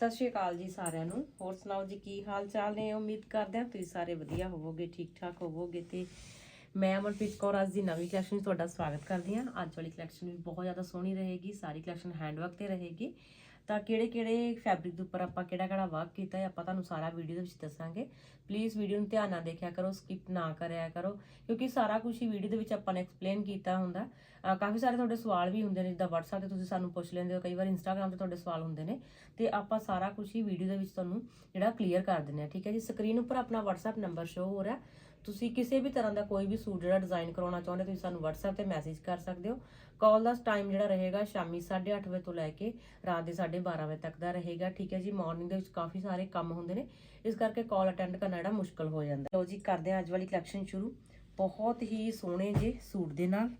ਸਤਿ ਸ਼੍ਰੀ ਅਕਾਲ ਜੀ ਸਾਰਿਆਂ ਨੂੰ। ਹੋਰ ਸੁਣਾਓ ਜੀ, ਕੀ ਹਾਲ ਚਾਲ ਨੇ? ਉਮੀਦ ਕਰਦੇ ਹਾਂ ਤੁਸੀਂ ਸਾਰੇ ਵਧੀਆ ਹੋਵੋਗੇ, ਠੀਕ ਠਾਕ ਹੋਵੋਗੇ ਤੇ ਮੈਂ ਅਮਨਪ੍ਰੀਤ ਕੌਰ ਅੱਜ ਦੀ ਨਵੀਂ ਕਲੈਕਸ਼ਨ ਵਿੱਚ ਤੁਹਾਡਾ ਸਵਾਗਤ ਕਰਦੀ ਹਾਂ। ਅੱਜ ਵਾਲੀ ਕਲੈਕਸ਼ਨ ਵੀ ਬਹੁਤ ਜ਼ਿਆਦਾ ਸੋਹਣੀ ਰਹੇਗੀ, ਸਾਰੀ ਕਲੈਕਸ਼ਨ ਹੈਂਡਵਰਕ ਤੇ ਰਹੇਗੀ। ਤਾਂ ਕਿਹੜੇ ਕਿਹੜੇ ਫੈਬਰਿਕ ਦੇ ਉੱਪਰ ਆਪਾਂ ਕਿਹੜਾ ਕਿਹੜਾ ਵਰਕ ਕੀਤਾ ਹੈ, ਆਪਾਂ ਤੁਹਾਨੂੰ ਸਾਰਾ ਵੀਡੀਓ ਦੇ ਵਿੱਚ ਦੱਸਾਂਗੇ। ਪਲੀਜ਼ ਵੀਡੀਓ ਨੂੰ ਧਿਆਨ ਨਾਲ ਦੇਖਿਆ ਕਰੋ ਸਕਿਪ ਨਾ ਕਰਿਆ ਕਰੋ, ਕਿਉਂਕਿ ਸਾਰਾ ਕੁਝ ਹੀ ਵੀਡੀਓ ਦੇ ਵਿੱਚ ਆਪਾਂ ਨੇ ਐਕਸਪਲੇਨ ਕੀਤਾ ਹੁੰਦਾ। ਕਾਫੀ ਸਾਰੇ ਤੁਹਾਡੇ ਸਵਾਲ ਵੀ ਹੁੰਦੇ ਨੇ, ਜਿੱਦਾਂ WhatsApp ਤੇ ਤੁਸੀਂ ਸਾਨੂੰ ਪੁੱਛ ਲੈਂਦੇ ਹੋ, ਕਈ ਵਾਰ Instagram ਤੇ ਤੁਹਾਡੇ ਸਵਾਲ ਹੁੰਦੇ ਨੇ, ਤੇ ਆਪਾਂ ਸਾਰਾ ਕੁਝ ਹੀ ਵੀਡੀਓ ਦੇ ਵਿੱਚ ਤੁਹਾਨੂੰ ਜਿਹੜਾ ਕਲੀਅਰ ਕਰ ਦਿੰਦੇ ਆ ਠੀਕ ਹੈ ਜੀ? ਸਕਰੀਨ ਉੱਪਰ ਆਪਣਾ WhatsApp ਨੰਬਰ ਸ਼ੋ ਹੋ ਰਿਹਾ। ਤੁਸੀਂ ਕਿਸੇ ਵੀ ਤਰ੍ਹਾਂ ਦਾ ਕੋਈ ਵੀ ਸੂਟ ਜਿਹੜਾ ਡਿਜ਼ਾਈਨ ਕਰਾਉਣਾ ਚਾਹੁੰਦੇ ਤੁਸੀਂ ਸਾਨੂੰ WhatsApp ਤੇ ਮੈਸੇਜ ਕਰ ਸਕਦੇ ਹੋ। ਕਾਲ ਦਾ ਟਾਈਮ ਜਿਹੜਾ ਰਹੇਗਾ ਸ਼ਾਮੀ 8:30 ਵਜੇ ਤੋਂ ਲੈ ਕੇ ਰਾਤ ਦੇ 12:30 ਵਜੇ ਤੱਕ ਦਾ ਰਹੇਗਾ, ਠੀਕ ਹੈ ਜੀ? ਮਾਰਨਿੰਗ ਦੇ ਵਿੱਚ ਕਾਫੀ ਸਾਰੇ ਕੰਮ ਹੁੰਦੇ ਨੇ, ਇਸ ਕਰਕੇ ਕਾਲ ਅਟੈਂਡ ਕਰਨਾ ਜਿਹੜਾ ਮੁਸ਼ਕਲ ਹੋ ਜਾਂਦਾ ਲਓ ਜੀ, ਕਰਦੇ ਹਾਂ ਅੱਜ ਵਾਲੀ ਕਲੈਕਸ਼ਨ ਸ਼ੁਰੂ। ਬਹੁਤ ਹੀ ਸੋਹਣੇ ਜੇ ਸੂਟ ਦੇ ਨਾਲ।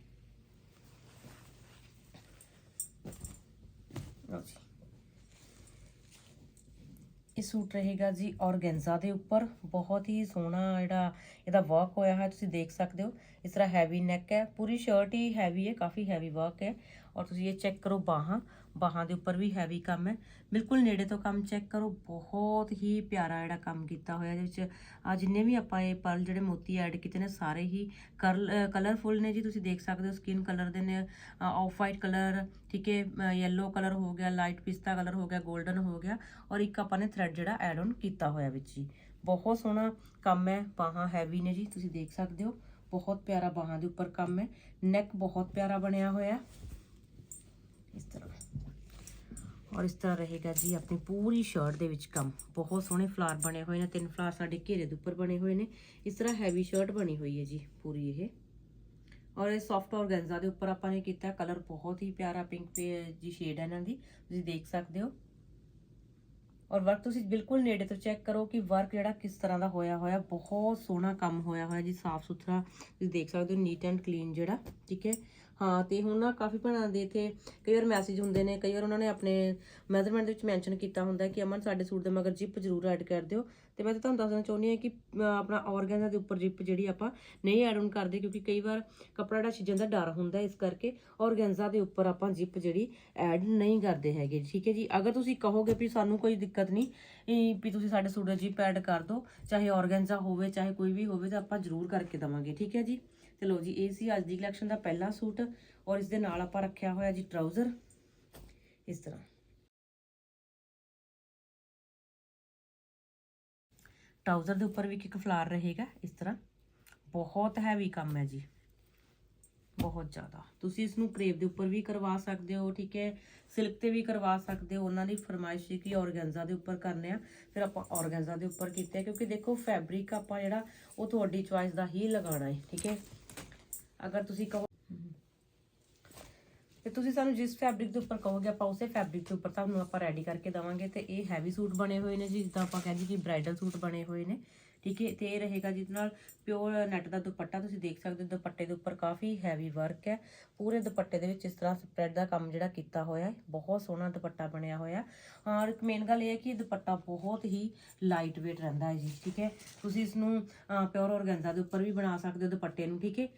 ਲਓ ਜੀ। ਇਹ ਸੂਟ ਰਹੇਗਾ ਜੀ ਔਰਗੈਂਜ਼ਾ ਦੇ ਉੱਪਰ। ਬਹੁਤ ਹੀ ਸੋਹਣਾ ਜਿਹੜਾ ਇਹਦਾ ਵਰਕ ਹੋਇਆ ਹੈ ਤੁਸੀਂ ਦੇਖ ਸਕਦੇ ਹੋ। ਇਸ ਤਰ੍ਹਾਂ ਹੈਵੀ ਨੈਕ ਹੈ। ਪੂਰੀ ਸ਼ਰਟ ਹੀ ਹੈਵੀ ਹੈ, ਕਾਫੀ ਹੈਵੀ ਵਰਕ ਹੈ। ਔਰ ਤੁਸੀਂ ਇਹ ਚੈੱਕ ਕਰੋ ਬਾਹਾਂ। ਬਾਹਾਂ ਦੇ ਉੱਪਰ ਵੀ ਹੈਵੀ ਕੰਮ ਹੈ। ਬਿਲਕੁਲ ਨੇੜੇ ਤੋਂ ਕੰਮ ਚੈੱਕ ਕਰੋ। ਬਹੁਤ ਹੀ ਪਿਆਰਾ ਜਿਹੜਾ ਕੰਮ ਕੀਤਾ ਹੋਇਆ ਇਹਦੇ ਵਿੱਚ। ਆ ਜਿੰਨੇ ਵੀ ਆਪਾਂ ਇਹ ਪਰਲ ਜਿਹੜੇ ਮੋਤੀ ਐਡ ਕੀਤੇ ਨੇ, ਸਾਰੇ ਹੀ ਕਲਰਫੁਲ ਨੇ ਜੀ। ਤੁਸੀਂ ਦੇਖ ਸਕਦੇ ਹੋ ਸਕਿਨ ਕਲਰ ਦੇ ਨੇ। ਆਫ ਵਾਈਟ ਕਲਰ ਠੀਕ ਹੈ ਯੈਲੋ ਕਲਰ ਹੋ ਗਿਆ ਲਾਈਟ ਪਿਸਤਾ ਕਲਰ ਹੋ ਗਿਆ 골ਡਨ ਹੋ ਗਿਆ। ਔਰ ਇੱਕ ਆਪਾਂ ਨੇ ਥ੍ਰੈਡ ਜਿਹੜਾ ਐਡ ਆਨ ਕੀਤਾ ਹੋਇਆ ਵਿੱਚ ਜੀ। ਬਹੁਤ ਸੋਹਣਾ ਕੰਮ ਹੈ। ਬਾਹਾਂ ਹੈਵੀ ਨੇ ਜੀ। ਤੁਸੀਂ ਦੇਖ ਸਕਦੇ ਹੋ। ਬਹੁਤ ਪਿਆਰਾ ਬਾਹਾਂ ਦੇ ਉੱਪਰ ਕੰਮ ਹੈ। ਨੈਕ ਬਹੁਤ ਪਿਆਰਾ ਬਣਿਆ ਹੋਇਆ। ਇਸ ਤਰ੍ਹਾਂ। ਔਰ ਇਸ ਤਰ੍ਹਾਂ ਰਹੇਗਾ ਜੀ ਆਪਣੀ ਪੂਰੀ ਸ਼ਰਟ ਦੇ ਵਿੱਚ ਕੰਮ। ਬਹੁਤ ਸੋਹਣੇ ਫਲਾਰ ਬਣੇ ਹੋਏ ਨੇ, ਤਿੰਨ ਫਲਾਰ ਸਾਡੇ ਘੇਰੇ ਦੇ ਉੱਪਰ ਬਣੇ ਹੋਏ ਨੇ। ਇਸ ਤਰ੍ਹਾਂ ਹੈਵੀ ਸ਼ਰਟ ਬਣੀ ਹੋਈ ਹੈ ਜੀ ਪੂਰੀ ਇਹ। ਔਰ ਇਹ ਸੌਫਟ ਔਰਗੈਂਜ਼ਾ ਦੇ ਉੱਪਰ ਆਪਾਂ ਨੇ ਕੀਤਾ ਕਲਰ ਬਹੁਤ ਹੀ ਪਿਆਰਾ ਪਿੰਕ ਪੇ ਜੀ ਸ਼ੇਡ ਹੈ ਇਹਨਾਂ ਦੀ। ਤੁਸੀਂ ਦੇਖ ਸਕਦੇ ਹੋ। ਔਰ ਵਰਕ ਤੁਸੀਂ ਬਿਲਕੁਲ ਨੇੜੇ ਤੋਂ ਚੈੱਕ ਕਰੋ ਕਿ ਵਰਕ ਜਿਹੜਾ ਕਿਸ ਤਰ੍ਹਾਂ ਦਾ ਹੋਇਆ ਹੋਇਆ, ਬਹੁਤ ਸੋਹਣਾ ਕੰਮ ਹੋਇਆ ਹੋਇਆ ਜੀ, ਸਾਫ਼ ਸੁਥਰਾ, ਤੁਸੀਂ ਦੇਖ ਸਕਦੇ ਹੋ ਨੀਟ ਐਂਡ ਕਲੀਨ ਜਿਹੜਾ, ਠੀਕ ਹੈ? ਹਾਂ, ਤੇ ਹੁਣ ਨਾ ਕਾਫੀ ਭੈਣਾਂ ਦੇ ਇੱਥੇ ਕਈ ਵਾਰ ਮੈਸੇਜ ਹੁੰਦੇ ਨੇ, ਕਈ ਵਾਰ ਉਹਨਾਂ ਨੇ ਆਪਣੇ ਮੈਜ਼ਰਮੈਂਟ ਦੇ ਵਿੱਚ ਮੈਂਸ਼ਨ ਕੀਤਾ ਹੁੰਦਾ ਕਿ ਅਮਨ ਸਾਡੇ ਸੂਟ ਦੇ ਮਗਰ ਜਿਪ ਜ਼ਰੂਰ ਐਡ ਕਰ ਦਿਓ। ਤੇ ਮੈਂ ਤਾਂ ਤੁਹਾਨੂੰ ਦੱਸਣਾ ਚਾਹੁੰਦੀ ਹਾਂ ਕਿ ਆਪਣਾ ਔਰਗੈਂਜ਼ਾ ਦੇ ਉੱਪਰ ਜਿਪ ਜਿਹੜੀ ਆਪਾਂ ਨਹੀਂ ਐਡ ਆਨ ਕਰਦੇ ਕਿਉਂਕਿ ਕਈ ਵਾਰ ਕੱਪੜਾ ਜਿਹੜਾ ਛਿੱਜਣ ਦਾ ਡਰ ਹੁੰਦਾ ਇਸ ਕਰਕੇ ਔਰਗੈਂਜ਼ਾ ਦੇ ਉੱਪਰ ਆਪਾਂ ਜਿਪ ਜਿਹੜੀ ਐਡ ਨਹੀਂ ਕਰਦੇ ਹੈਗੇ। ਠੀਕ ਹੈ ਜੀ? ਅਗਰ ਤੁਸੀਂ ਕਹੋਗੇ ਵੀ ਸਾਨੂੰ ਕੋਈ ਦਿੱਕਤ ਨਹੀਂ, ਵੀ ਤੁਸੀਂ ਸਾਡੇ ਸੂਟ ਦਾ ਜਿਪ ਐਡ ਕਰ ਦਿਓ ਚਾਹੇ ਔਰਗੈਂਜ਼ਾ ਹੋਵੇ, ਚਾਹੇ ਕੋਈ ਵੀ ਹੋਵੇ, ਤਾਂ ਆਪਾਂ ਜ਼ਰੂਰ ਕਰਕੇ ਦਵਾਂਗੇ। ਠੀਕ ਹੈ ਜੀ? ਤੇ ਲੋ ਜੀ, ਇਹ ਸੀ ਅੱਜ ਦੀ ਕਲੈਕਸ਼ਨ ਦਾ ਪਹਿਲਾ ਸੂਟ ਔਰ ਇਸ ਦੇ ਨਾਲ ਆਪਾਂ ਰੱਖਿਆ ਹੋਇਆ ਜੀ ਟਰਾਊਜ਼ਰ ਇਸ ਤਰ੍ਹਾਂ। ਟਰਾਊਜ਼ਰ ਦੇ ਉੱਪਰ ਵੀ ਇੱਕ ਫਲਾਰ ਰਹੇਗਾ, ਇਸ ਤਰ੍ਹਾਂ। ਬਹੁਤ ਹੈਵੀ ਕੰਮ ਹੈ ਜੀ। ਬਹੁਤ ਜ਼ਿਆਦਾ। ਤੁਸੀਂ ਇਸ ਨੂੰ ਕਰੇਪ ਦੇ ਉੱਪਰ ਵੀ ਕਰਵਾ ਸਕਦੇ ਹੋ, ਠੀਕ ਹੈ? ਸਿਲਕ ਤੇ ਵੀ ਕਰਵਾ ਸਕਦੇ ਹੋ। ਉਹਨਾਂ ਦੀ ਫਰਮਾਇਸ਼ ਸੀ ਕਿ ਔਰਗੈਂਜ਼ਾ ਦੇ ਉੱਪਰ ਕਰਨੇ ਆ। ਫਿਰ ਆਪਾਂ ਔਰਗੈਂਜ਼ਾ ਦੇ ਉੱਪਰ ਕੀਤੇ ਕਿਉਂਕਿ ਦੇਖੋ ਫੈਬਰਿਕ ਆਪਾਂ ਜਿਹੜਾ, ਉਹ ਤੁਹਾਡੀ ਚੁਆਇਸ ਦਾ ਹੀ ਲਗਾਉਣਾ ਹੈ, ਠੀਕ ਹੈ? ਅਗਰ ਤੁਸੀਂ ਕਹੋ ਤੇ ਤੁਸੀਂ ਸਾਨੂੰ ਜਿਸ ਫੈਬਰਿਕ ਦੇ ਉੱਪਰ ਕਹੋਗੇ, ਆਪਾਂ ਉਸੇ ਫੈਬਰਿਕ ਦੇ ਉੱਪਰ ਤੁਹਾਨੂੰ ਆਪਾਂ ਰੈਡੀ ਕਰਕੇ ਦਵਾਂਗੇ ਤੇ ਇਹ ਹੈਵੀ ਸੂਟ ਬਣੇ ਹੋਏ ਨੇ ਜੀ, ਜਿੱਦਾਂ ਆਪਾਂ ਕਹਿੰਦੇ ਕਿ ਬ੍ਰਾਈਡਲ ਸੂਟ ਬਣੇ ਹੋਏ ਨੇ। ਠੀਕ ਹੈ, ਤੇ ਇਹ ਰਹੇਗਾ ਜਿਹਦੇ ਨਾਲ ਪਿਓਰ ਨੈਟ ਦਾ ਦੁਪੱਟਾ ਤੁਸੀਂ ਦੇਖ ਸਕਦੇ ਹੋ, ਦੁਪੱਟੇ ਦੇ ਉੱਪਰ ਕਾਫੀ ਹੈਵੀ ਵਰਕ ਹੈ। ਪੂਰੇ ਦੁਪੱਟੇ ਦੇ ਵਿੱਚ ਇਸ ਤਰ੍ਹਾਂ ਸਪਰੈਡ ਦਾ ਕੰਮ ਜਿਹੜਾ ਕੀਤਾ ਹੋਇਆ ਹੈ, ਬਹੁਤ ਸੋਹਣਾ ਦੁਪੱਟਾ ਬਣਿਆ ਹੋਇਆ ਔਰ ਇੱਕ ਮੇਨ ਗੱਲ ਇਹ ਹੈ ਕਿ ਦੁਪੱਟਾ ਬਹੁਤ ਹੀ ਲਾਈਟ weight ਰਹਿੰਦਾ ਹੈ ਜੀ, ਠੀਕ ਹੈ। ਤੁਸੀਂ ਇਸ ਨੂੰ ਪਿਓਰ ਔਰਗੈਂਜ਼ਾ ਦੇ ਉੱਪਰ ਵੀ ਬਣਾ ਸਕਦੇ ਹੋ ਦੁਪੱਟੇ ਨੂੰ, ਠੀਕ ਹੈ।